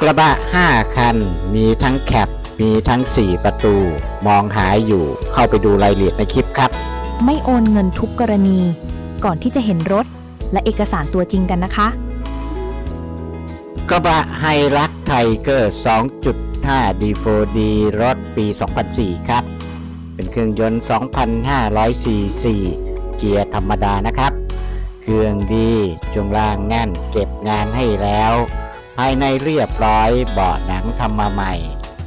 กระบะ 5 คัน มีทั้งแคปมีทั้ง 4 ประตู มองหาอยู่เข้าไปดูรายละเอียดในคลิปครับ ไม่โอนเงินทุกกรณี ก่อนที่จะเห็นรถ และเอกสารตัวจริงกันนะคะ กระบะไฮรักไทเกอร์ 2.5 D4D รถปี 2004 ครับ เป็นเครื่องยนต์ 2,500 ซีซีเกียร์ธรรมดานะครับ เครื่องดีช่วงล่างแน่นเก็บงานให้แล้ว ภายในเรียบร้อยเบาะหนังทำมาใหม่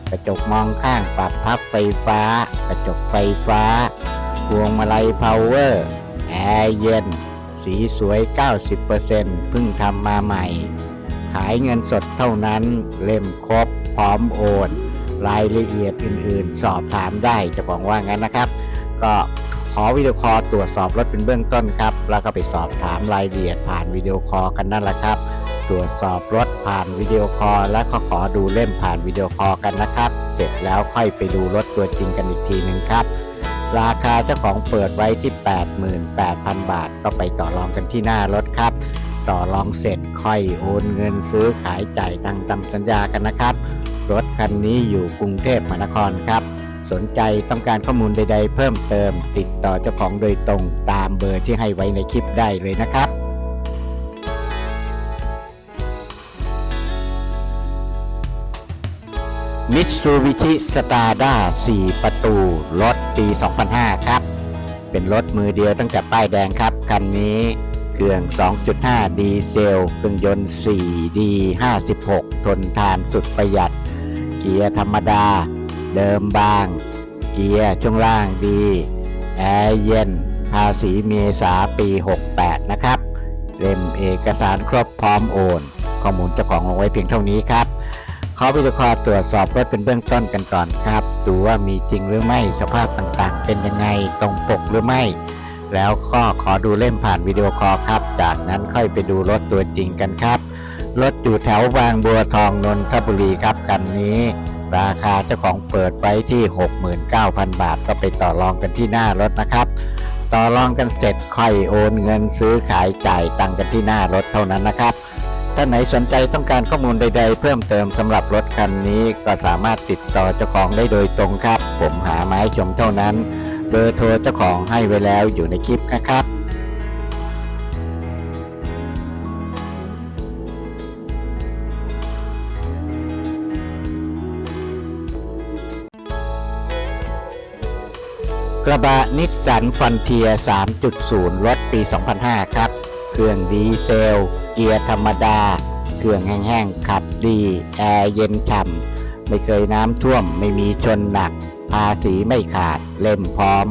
กระจกมองข้างปรับพับไฟฟ้า กระจกไฟฟ้าพวงมาลัยพาวเวอร์แอร์เย็น สีสวย 90%เพิ่งทำมาใหม่ ขายเงินสดเท่านั้นเล่มครบ พร้อมโอน รายละเอียดอื่นๆ สอบถามได้จะบอกว่างั้นนะครับ ก็ขอวิดีโอคอลตรวจสอบรถเป็นเบื้องต้นครับ แล้วก็ไปสอบถามรายละเอียดผ่านวิดีโอคอลกันนั่นแหละครับ ตรวจสอบรถ ผ่านวิดีโอคอลแล้วก็ขอดูเล่มผ่านวิดีโอคอลกันนะครับ เสร็จแล้วค่อยไปดูรถตัวจริงกันอีกทีหนึ่งครับ ราคาเจ้าของเปิดไว้ที่ 88,000 บาท ก็ไปต่อรองกันที่หน้ารถครับ ต่อรองเสร็จค่อยโอนเงินซื้อขายจ่ายตังตามสัญญากันนะครับ รถคันนี้อยู่กรุงเทพมหานครครับสนใจต้องการข้อมูลใด ๆ เพิ่มเติม ติดต่อเจ้าของโดยตรงตามเบอร์ที่ให้ไว้ในคลิปได้เลยนะครับ มิตซูบิชิสตาร์ด้า4 ประตู รถปี 2005 ครับ เป็นรถมือเดียวตั้งแต่ป้ายแดงครับ คันนี้เครื่อง 2.5 ดีเซล เครื่องยนต์ 4D 56 ทนทานสุดประหยัด เกียร์ธรรมดา เดิมบาง เกียร์ช่วงล่างดี แอร์เย็น ภาษีเมษาปี 68 นะครับ เล่มเอกสารครบพร้อมโอน ข้อมูลเจ้าของลงไว้เพียงเท่านี้ครับ ขอวิดีโอคอลตรวจสอบรถเป็นเบื้องต้นกันก่อนครับ ดูว่ามีจริงหรือไม่สภาพต่างๆ เป็นยังไงตรงปกหรือไม่ แล้วก็ขอดูเล่มผ่านวิดีโอคอลครับ จากนั้นค่อยไปดูรถตัวจริงกันครับ รถอยู่แถวบางบัวทองนนทบุรีครับกันนี้ ราคาเจ้าของเปิดไว้ที่ 69,000 บาท ก็ไปต่อรองกันที่หน้ารถนะครับต่อรองกันเสร็จค่อยโอนเงินซื้อขายจ่ายตังกันที่หน้ารถเท่านั้นนะครับ ท่านไหนสนใจต้องการข้อมูลใด ๆ เพิ่มเติมสำหรับรถคันนี้ก็สามารถติดต่อเจ้าของได้โดยตรงครับ ผมหาไม้ชมเท่านั้นเบอร์โทรเจ้าของให้ไว้แล้วอยู่ในคลิปนะครับกระบะนิสสันฟันเทีย 3.0 รถปี 2005 ครับ เครื่องดีเซล เกียร์ธรรมดา เครื่องแห้งๆ ขับดี แอร์เย็นฉ่ำไม่เคยน้ำท่วม ไม่มีชนหนัก ภาษีไม่ขาด เล่มพร้อม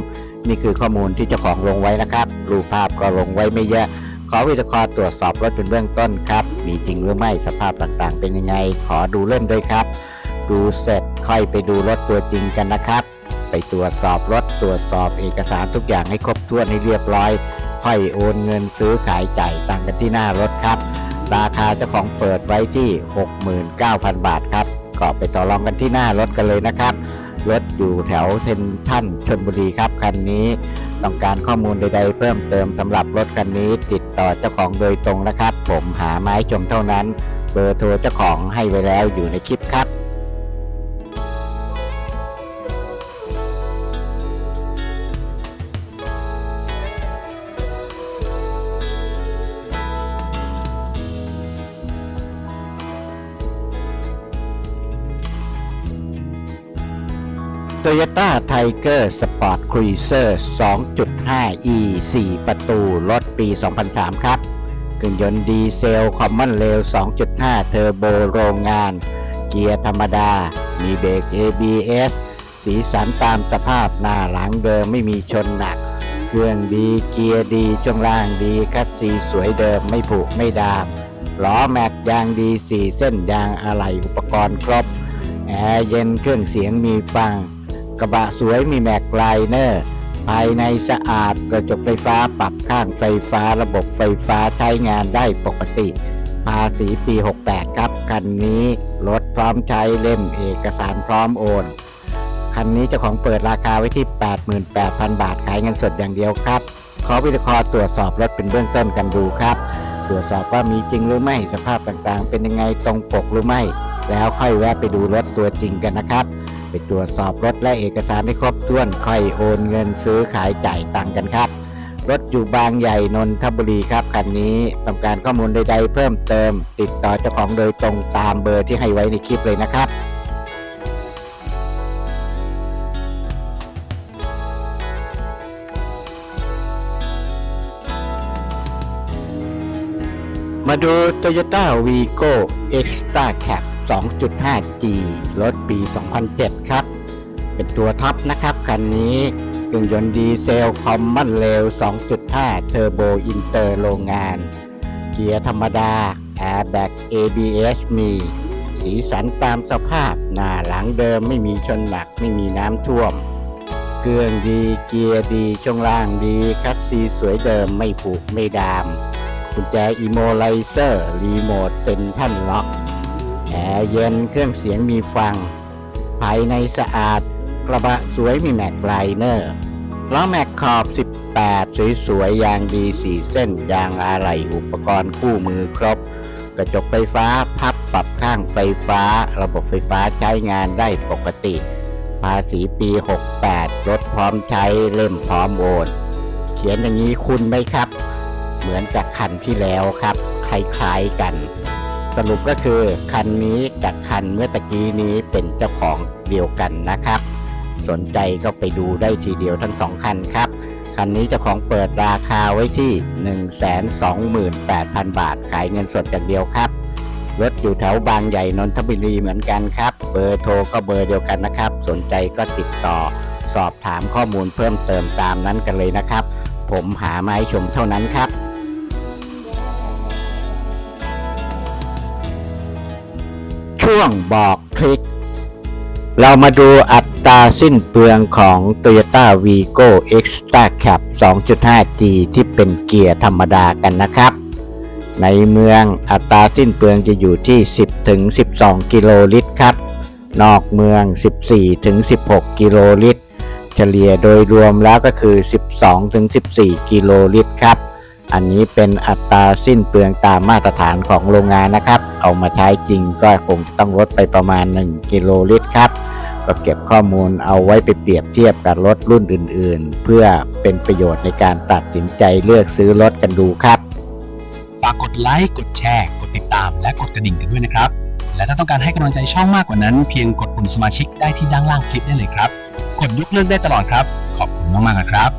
นี่คือข้อมูลที่เจ้าของลงไว้นะครับ รูปภาพก็ลงไว้ไม่เยอะ ขอวิดีโอคอลตรวจสอบรถเป็นเบื้องต้นครับ มีจริงหรือไม่ สภาพต่างๆ เป็นยังไง ขอดูเล่มด้วยครับ ดูเสร็จค่อยไปดูรถตัวจริงกันนะครับ ไปตรวจสอบรถ ตรวจสอบเอกสารทุกอย่างให้ครบถ้วนให้เรียบร้อย ค่อยโอนเงินซื้อขายจ่ายตังกันที่หน้ารถครับ ราคาเจ้าของเปิดไว้ที่ 69,000 บาทครับก็ไปต่อรองกันที่หน้ารถกันเลยนะครับ รถอยู่แถวเซนทรันชนบุรีครับคันนี้ต้องการข้อมูลใดๆ เพิ่มเติมสำหรับรถคันนี้ติดต่อเจ้าของโดยตรงนะครับ ผมหาไม้ชมเท่านั้น เบอร์โทรเจ้าของให้ไว้แล้วอยู่ในคลิปครับ Toyota Tiger Sport Cruiser 2.5e 4 ประตู รถปี 2003 ครับเครื่องยนต์ดีเซล Common Rail 2.5 เทอร์โบโรงงาน เกียร์ธรรมดา มีเบรก ABS สีสันตามสภาพหน้าหลังเดิมไม่มีชนหนัก เครื่องดีเกียร์ดีช่วงล่างดี คัสซีสวยเดิมไม่ผุไม่ดามล้อแม็กยางดี 4 เส้นยางอะไหล่อุปกรณ์ครบแอร์เย็นเครื่องเสียงมีฟัง กระบะสวยมีแม็กไลเนอร์ภายในสะอาดกระจกไฟฟ้าปรับข้างไฟฟ้าระบบไฟฟ้าใช้งานได้ปกติ ภาษีปี 68 ครับ คันนี้รถพร้อมใช้เล่มเอกสารพร้อมโอน คันนี้เจ้าของเปิดราคาไว้ที่ 88,000 บาทขายเงินสดอย่างเดียวครับ ขอวิดีโอคอตรวจสอบรถเป็นเบื้องต้นกันดูครับ ตรวจสอบว่ามีจริงหรือไม่สภาพต่างๆ เป็นยังไงตรงปกหรือไม่ แล้วค่อยแวะไปดูรถตัวจริงกันนะครับ ไปตรวจสอบรถและเอกสารให้ครบถ้วนค่อยโอนเงินซื้อขายจ่ายตังกันครับ รถอยู่บางใหญ่นนทบุรีครับคันนี้ต้องการข้อมูลใดๆ เพิ่มเติม ติดต่อเจ้าของโดยตรงตามเบอร์ที่ให้ไว้ในคลิปเลยนะครับมาดู Toyota Vigo Extra Cab 2.5G รถปี 2007 ครับ เป็นตัวท็อปนะครับ คันนี้เครื่องยนต์ดีเซลคอมมอนเรล2.5 เทอร์โบอินเตอร์โรงงาน เกียร์ธรรมดา Airbag ABS มี สีสันตามสภาพ หน้าหลังเดิมไม่มีชนหนักไม่มีน้ำท่วม เครื่องดีเกียร์ดีช่วงล่างดีคัสซีสวยเดิมไม่ผุไม่ดามกุญแจอีโมไลเซอร์ รีโมทเซ็นทรัลล็อก แอร์เย็นเครื่องเสียงมีฟัง ภายในสะอาดกระบะสวยมีแม็กไลเนอร์ล้อแม็กขอบ 18 สวยๆยางดี4เส้น ยางอะไหล่อุปกรณ์คู่มือครบ กระจกไฟฟ้าพับปรับข้างไฟฟ้า ระบบไฟฟ้าใช้งานได้ปกติ ภาษีปี 68 รถพร้อมใช้เล่มพร้อมโอนเขียนอย่างนี้คุณไหมครับ เหมือนกับคันที่แล้วครับคล้ายๆกัน สรุปก็คือคันนี้กับคันเมื่อตะกี้นี้เป็นเจ้าของเดียวกันนะครับ สนใจก็ไปดูได้ทีเดียวทั้งสองคันครับ คันนี้เจ้าของเปิดราคาไว้ที่ 128,000 บาท ขายเงินสดอย่างเดียวครับ รถอยู่แถวบางใหญ่นนทบุรีเหมือนกันครับ เบอร์โทรก็เบอร์เดียวกันนะครับ สนใจก็ติดต่อสอบถามข้อมูลเพิ่มเติมตามนั้นกันเลยนะครับ ผมหามาให้ชมเท่านั้นครับ ช่วงบอกทริค เรามาดูอัตราสิ้นเปลืองของ Toyota Vigo Extra Cab 2.5G ที่เป็นเกียร์ธรรมดากันนะครับ ในเมืองอัตราสิ้นเปลืองจะอยู่ที่ 10-12 กิโลลิตรครับ นอกเมือง 14-16 กิโลลิตร เฉลี่ยโดยรวมแล้วก็คือ 12-14 กิโลลิตรครับ อันนี้เป็นอัตราสิ้นเปลืองตามมาตรฐานของโรงงานนะครับ เอามาใช้จริงก็คงจะต้องลดไปประมาณ 1 กิโลลิตรครับ ก็เก็บข้อมูลเอาไว้ไปเปรียบเทียบกับรถรุ่นอื่น ๆ เพื่อเป็นประโยชน์ในการตัดสินใจเลือกซื้อรถกันดูครับฝากกดไลค์กดแชร์กดติดตามและกดกระดิ่งกันด้วยนะครับ และถ้าต้องการให้กำลังใจช่องมากกว่านั้น เพียงกดปุ่มสมาชิกได้ที่ด้านล่างคลิปได้เลยครับ กดยกเลิกได้ตลอดครับ ขอบคุณมากๆนะครับ